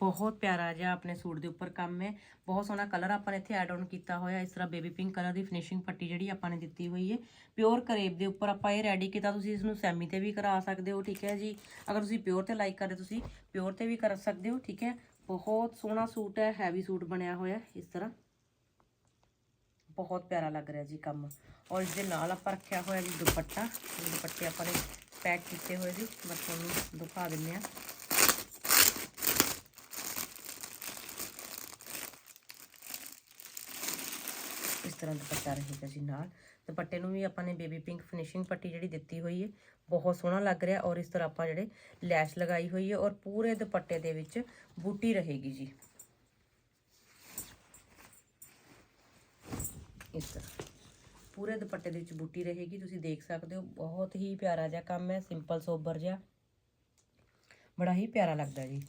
ਬਹੁਤ ਪਿਆਰਾ ਜਿਹਾ ਆਪਣੇ ਸੂਟ ਦੇ ਉੱਪਰ ਕੰਮ ਹੈ। ਬਹੁਤ ਸੋਹਣਾ ਕਲਰ ਆਪਾਂ ਨੇ ਇੱਥੇ ਐਡ ਆਨ ਕੀਤਾ ਹੋਇਆ ਇਸ ਤਰ੍ਹਾਂ ਬੇਬੀ ਪਿੰਕ ਕਲਰ ਦੀ ਫਿਨਿਸ਼ਿੰਗ ਪੱਟੀ ਜਿਹੜੀ ਆਪਾਂ ਨੇ ਦਿੱਤੀ ਹੋਈ ਹੈ। ਪਿਓਰ ਕਰੇਬ ਦੇ ਉੱਪਰ ਆਪਾਂ ਇਹ ਰੈਡੀ ਕੀਤਾ। ਤੁਸੀਂ ਇਸ ਨੂੰ ਸੈਮੀ ਤੇ ਵੀ ਕਰਾ ਸਕਦੇ ਹੋ, ਠੀਕ ਹੈ ਜੀ? ਅਗਰ ਤੁਸੀਂ ਪਿਓਰ ਤੇ ਲਾਈਕ ਕਰਦੇ ਤੁਸੀਂ ਪਿਓਰ ਤੇ ਵੀ ਕਰ ਸਕਦੇ ਹੋ, ਠੀਕ ਹੈ? ਬਹੁਤ ਸੋਹਣਾ ਸੂਟ ਹੈ ਹੈਵੀ ਸੂਟ ਬਣਿਆ ਹੋਇਆ ਇਸ ਤਰ੍ਹਾਂ ਬਹੁਤ ਪਿਆਰਾ ਲੱਗ ਰਿਹਾ ਜੀ ਕੰਮ। ਔਰ ਇਸ ਦੇ ਨਾਲ ਆਪਾਂ ਰੱਖਿਆ ਹੋਇਆ ਜੀ ਦੁਪੱਟਾ। ਦੁਪੱਟੇ ਆਪਾਂ ਨੇ ਪੈਕ ਕੀਤੇ ਹੋਏ ਜੀ। ਬਸ ਤੁਹਾਨੂੰ ਦਿਖਾ ਦਿੰਨੇ ਆ ਤਰ੍ਹਾਂ ਦੁਪੱਟਾ ਰਹੇਗਾ ਜੀ ਨਾਲ। ਦੁਪੱਟੇ ਨੂੰ ਵੀ ਆਪਾਂ ਨੇ ਬੇਬੀ ਪਿੰਕ ਫਿਨਿਸ਼ਿੰਗ ਪੱਟੀ ਜਿਹੜੀ ਦਿੱਤੀ ਹੋਈ ਹੈ ਬਹੁਤ ਸੋਹਣਾ ਲੱਗ ਰਿਹਾ ਔਰ ਇਸ ਤਰ੍ਹਾਂ ਆਪਾਂ ਜਿਹੜੇ ਲੈਸ਼ ਲਗਾਈ ਹੋਈ ਹੈ ਔਰ ਪੂਰੇ ਦੁਪੱਟੇ ਦੇ ਵਿੱਚ ਬੂਟੀ ਰਹੇਗੀ ਜੀ। ਇਸ ਤਰ੍ਹਾਂ ਪੂਰੇ ਦੁਪੱਟੇ ਦੇ ਵਿੱਚ ਬੂਟੀ ਰਹੇਗੀ, ਤੁਸੀਂ ਦੇਖ ਸਕਦੇ ਹੋ, ਬਹੁਤ ਹੀ ਪਿਆਰਾ ਜਿਹਾ ਕੰਮ ਹੈ, ਸਿੰਪਲ ਸੋਬਰ ਜਿਹਾ। ਬੜਾ ਹੀ ਪਿਆਰਾ ਲੱਗਦਾ ਜੀ।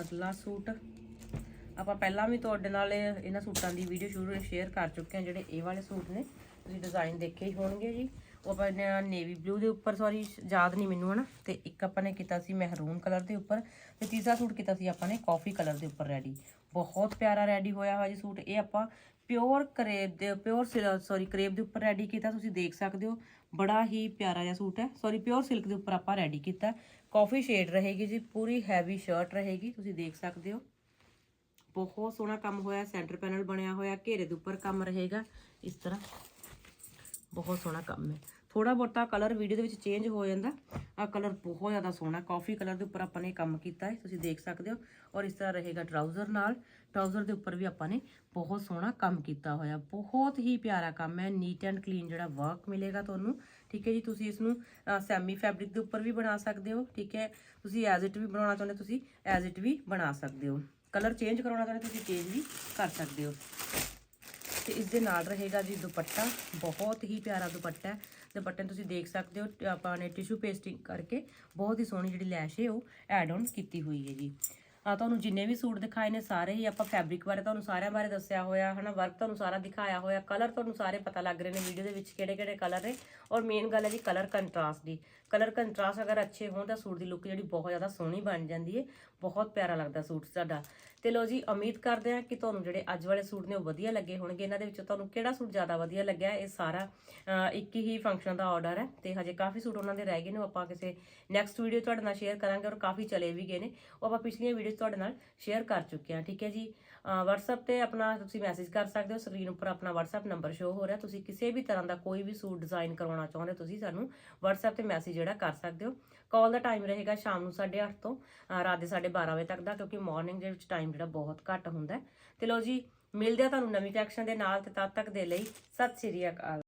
ਅਗਲਾ ਸੂਟ। ਆਪਾਂ ਪਹਿਲਾਂ ਵੀ ਤੁਹਾਡੇ ਨਾਲ ਇਹਨਾਂ ਸੂਟਾਂ ਦੀ ਵੀਡੀਓ ਸ਼ੁਰੂ ਸ਼ੇਅਰ ਕਰ ਚੁੱਕੇ ਹਾਂ, ਜਿਹੜੇ ਇਹ ਵਾਲੇ ਸੂਟ ਨੇ। ਤੁਸੀਂ ਡਿਜ਼ਾਈਨ ਦੇਖੇ ਹੀ ਹੋਣਗੇ ਜੀ। ਉਹ ਆਪਾਂ ਨੇ ਨੇਵੀ ਬਲੂ ਦੇ ਉੱਪਰ ਸੌਰੀ ਯਾਦ ਨਹੀਂ ਮੈਨੂੰ ਹਨਾ। ਤੇ ਇੱਕ ਆਪਾਂ ਨੇ ਕੀਤਾ ਸੀ ਮਹਿਰੂਨ ਕਲਰ ਦੇ ਉੱਪਰ ਤੇ ਤੀਸਰਾ ਸੂਟ ਕੀਤਾ ਸੀ ਆਪਾਂ ਨੇ ਕਾਫੀ ਕਲਰ ਦੇ ਉੱਪਰ ਰੈਡੀ ਬਹੁਤ ਪਿਆਰਾ ਰੈਡੀ ਹੋਇਆ ਹੋਇਆ ਜੀ ਸੂਟ। ਇਹ ਆਪਾਂ ਪਿਓਰ ਕਰੇਬ ਦੇ ਪਿਓਰ ਸੌਰੀ ਕਰੇਬ ਦੇ ਉੱਪਰ ਰੈਡੀ ਕੀਤਾ। ਤੁਸੀਂ ਦੇਖ ਸਕਦੇ ਹੋ, ਬੜਾ ਹੀ ਪਿਆਰਾ ਜਿਹਾ ਸੂਟ ਹੈ। ਸੌਰੀ ਪਿਓਰ ਸਿਲਕ ਦੇ ਉੱਪਰ ਆਪਾਂ ਰੈਡੀ ਕੀਤਾ। ਕਾਫੀ ਸ਼ੇਡ ਰਹੇਗੀ ਜੀ, ਪੂਰੀ ਹੈਵੀ ਸ਼ਰਟ ਰਹੇਗੀ, ਤੁਸੀਂ ਦੇਖ ਸਕਦੇ ਹੋ। ਬਹੁਤ ਸੋਹਣਾ ਕੰਮ ਹੋਇਆ ਸੈਂਟਰ ਪੈਨਲ ਬਣਿਆ ਹੋਇਆ, ਘੇਰੇ ਦੇ ਉੱਪਰ ਕੰਮ ਰਹੇਗਾ, ਇਸ ਤਰ੍ਹਾਂ। ਬਹੁਤ ਸੋਹਣਾ ਕੰਮ ਹੈ। ਥੋੜਾ ਬਹੁਤਾ ਕਲਰ ਵੀਡੀਓ ਦੇ ਵਿੱਚ ਚੇਂਜ ਹੋ ਜਾਂਦਾ। ਆ ਕਲਰ ਬਹੁਤ ਜ਼ਿਆਦਾ ਸੋਹਣਾ, ਕਾਫੀ ਕਲਰ ਦੇ ਉੱਪਰ ਆਪਾਂ ਨੇ ਕੰਮ ਕੀਤਾ ਹੈ, ਤੁਸੀਂ ਦੇਖ ਸਕਦੇ ਹੋ। ਔਰ ਇਸ ਤਰ੍ਹਾਂ ਰਹੇਗਾ ਟਰਾਊਜ਼ਰ ਨਾਲ। ਟਰਾਊਜ਼ਰ ਦੇ ਉੱਪਰ ਵੀ ਆਪਾਂ ਨੇ ਬਹੁਤ ਸੋਹਣਾ ਕੰਮ ਕੀਤਾ ਹੋਇਆ। ਬਹੁਤ ਹੀ ਪਿਆਰਾ ਕੰਮ ਹੈ। ਨੀਟ ਐਂਡ ਕਲੀਨ ਜਿਹੜਾ ਵਰਕ ਮਿਲੇਗਾ ਤੁਹਾਨੂੰ, ਠੀਕ ਹੈ ਜੀ? ਤੁਸੀਂ ਇਸ ਨੂੰ ਸੈਮੀ ਫੈਬਰਿਕ ਦੇ ਉੱਪਰ ਵੀ ਬਣਾ ਸਕਦੇ ਹੋ, ਠੀਕ ਹੈ? ਤੁਸੀਂ ਐਜ਼ ਇਟ ਵੀ ਬਣਾਉਣਾ ਚਾਹੁੰਦੇ ਤੁਸੀਂ ਐਜ਼ ਇਟ ਵੀ ਬਣਾ ਸਕਦੇ ਹੋ। ਕਲਰ ਚੇਂਜ ਕਰਾਉਣਾ ਚਾਹੁੰਦੇ ਤੁਸੀਂ ਚੇਂਜ ਵੀ ਕਰ ਸਕਦੇ ਹੋ। ਤੇ ਇਸ ਦੇ ਨਾਲ ਰਹੇਗਾ ਜੀ ਦੁਪੱਟਾ। ਬਹੁਤ ਹੀ ਪਿਆਰਾ ਦੁਪੱਟਾ ਹੈ। ਦੁਪੱਟੇ ਨੂੰ ਤੁਸੀਂ ਦੇਖ ਸਕਦੇ ਹੋ, ਆਪਾਂ ਨੇ ਟਿਸ਼ੂ ਪੇਸਟਿੰਗ ਕਰਕੇ ਬਹੁਤ ਹੀ ਸੋਹਣੀ ਜਿਹੜੀ ਲੈਸ਼ ਹੈ, ਉਹ ਐਡ ਆਨ ਕੀਤੀ ਹੋਈ ਹੈ ਜੀ। ਆ ਤੁਹਾਨੂੰ ਜਿੰਨੇ ਵੀ ਸੂਟ ਦਿਖਾਏ ਨੇ ਸਾਰੇ ਹੀ ਆਪਾਂ ਫੈਬਰਿਕ ਬਾਰੇ ਤੁਹਾਨੂੰ ਸਾਰਿਆਂ ਬਾਰੇ ਦੱਸਿਆ ਹੋਇਆ, ਹਨਾ ਵਰਕ ਤੁਹਾਨੂੰ ਸਾਰਾ ਦਿਖਾਇਆ ਹੋਇਆ ਕਲਰ ਤੁਹਾਨੂੰ ਸਾਰੇ ਪਤਾ ਲੱਗ ਰਹੇ ਨੇ ਵੀਡੀਓ ਦੇ ਵਿੱਚ ਕਿਹੜੇ ਕਿਹੜੇ ਕਲਰ ਨੇ ਔਰ ਮੇਨ ਗੱਲ ਹੈ ਜੀ ਕਲਰ ਕੰਟਰਾਸਟ ਦੀ। ਕਲਰ ਕੰਟਰਾਸਟ ਅਗਰ ਅੱਛੇ ਹੋਣ ਤਾਂ ਸੂਟ ਦੀ ਲੁੱਕ ਜਿਹੜੀ ਬਹੁਤ ਜ਼ਿਆਦਾ ਸੋਹਣੀ ਬਣ ਜਾਂਦੀ ਹੈ, ਬਹੁਤ ਪਿਆਰਾ ਲੱਗਦਾ ਸੂਟ ਸਾਡਾ। ਤੇ ਲੋ ਜੀ, ਉਮੀਦ ਕਰਦੇ ਹਾਂ ਕਿ ਤੁਹਾਨੂੰ ਜਿਹੜੇ ਅੱਜ ਵਾਲੇ ਸੂਟ ਨੇ ਉਹ ਵਧੀਆ ਲੱਗੇ ਹੋਣਗੇ। ਇਹਨਾਂ ਦੇ ਵਿੱਚੋਂ ਤੁਹਾਨੂੰ ਕਿਹੜਾ ਸੂਟ ਜ਼ਿਆਦਾ ਵਧੀਆ ਲੱਗਿਆ, ਇਹ ਸਾਰਾ ਇੱਕ ਹੀ ਫੰਕਸ਼ਨ ਦਾ ਆਰਡਰ ਹੈ ਤੇ ਹਜੇ ਕਾਫੀ ਸੂਟ ਉਹਨਾਂ ਦੇ ਰਹਿ ਗਏ ਨੇ, ਉਹ ਆਪਾਂ ਕਿਸੇ ਨੈਕਸਟ ਵੀਡੀਓ ਤੁਹਾਡੇ ਨਾਲ ਸ਼ੇਅਰ ਕਰਾਂਗੇ ਔਰ ਕਾਫੀ ਚਲੇ ਵੀ ਗਏ ਨੇ। ਉਹ ਆਪਾਂ ਪਿਛਲੀਆਂ ਵੀਡੀਓ ਵੀਡੀਓਜ਼ ਤੁਹਾਡੇ ਨਾਲ ਸ਼ੇਅਰ ਕਰ ਚੁੱਕੇ ਹਾਂ, ਠੀਕ ਹੈ ਜੀ? WhatsApp ਤੇ ਆਪਣਾ ਤੁਸੀਂ ਮੈਸੇਜ ਕਰ ਸਕਦੇ ਹੋ ਸਕਰੀਨ ਉੱਪਰ ਆਪਣਾ WhatsApp ਨੰਬਰ ਸ਼ੋ ਹੋ ਰਿਹਾ। ਤੁਸੀਂ ਕਿਸੇ ਵੀ ਤਰ੍ਹਾਂ ਦਾ ਕੋਈ ਵੀ ਸੂਟ ਡਿਜ਼ਾਈਨ ਕਰਵਾਉਣਾ ਚਾਹੁੰਦੇ ਹੋ, ਤੁਸੀਂ ਸਾਨੂੰ WhatsApp ਤੇ ਮੈਸੇਜ ਜਿਹੜਾ ਕਰ ਸਕਦੇ ਹੋ। ਕਾਲ ਦਾ ਟਾਈਮ ਰਹੇਗਾ ਸ਼ਾਮ ਨੂੰ 8:30 ਤੋਂ ਰਾਤ ਦੇ 12:30 ਵਜੇ ਤੱਕ ਦਾ, ਕਿਉਂਕਿ ਮਾਰਨਿੰਗ ਦੇ ਵਿੱਚ ਟਾਈਮ ਜਿਹੜਾ ਬਹੁਤ ਘੱਟ ਹੁੰਦਾ ਹੈ। ਤੇ ਲੋ ਜੀ, ਮਿਲਦੇ ਆ ਤੁਹਾਨੂੰ ਨਵੀਂ ਕਲੈਕਸ਼ਨ ਦੇ ਨਾਲ ਤੇ ਤਦ ਤੱਕ ਦੇ ਲਈ ਸਤਿ ਸ਼੍ਰੀ ਅਕਾਲ।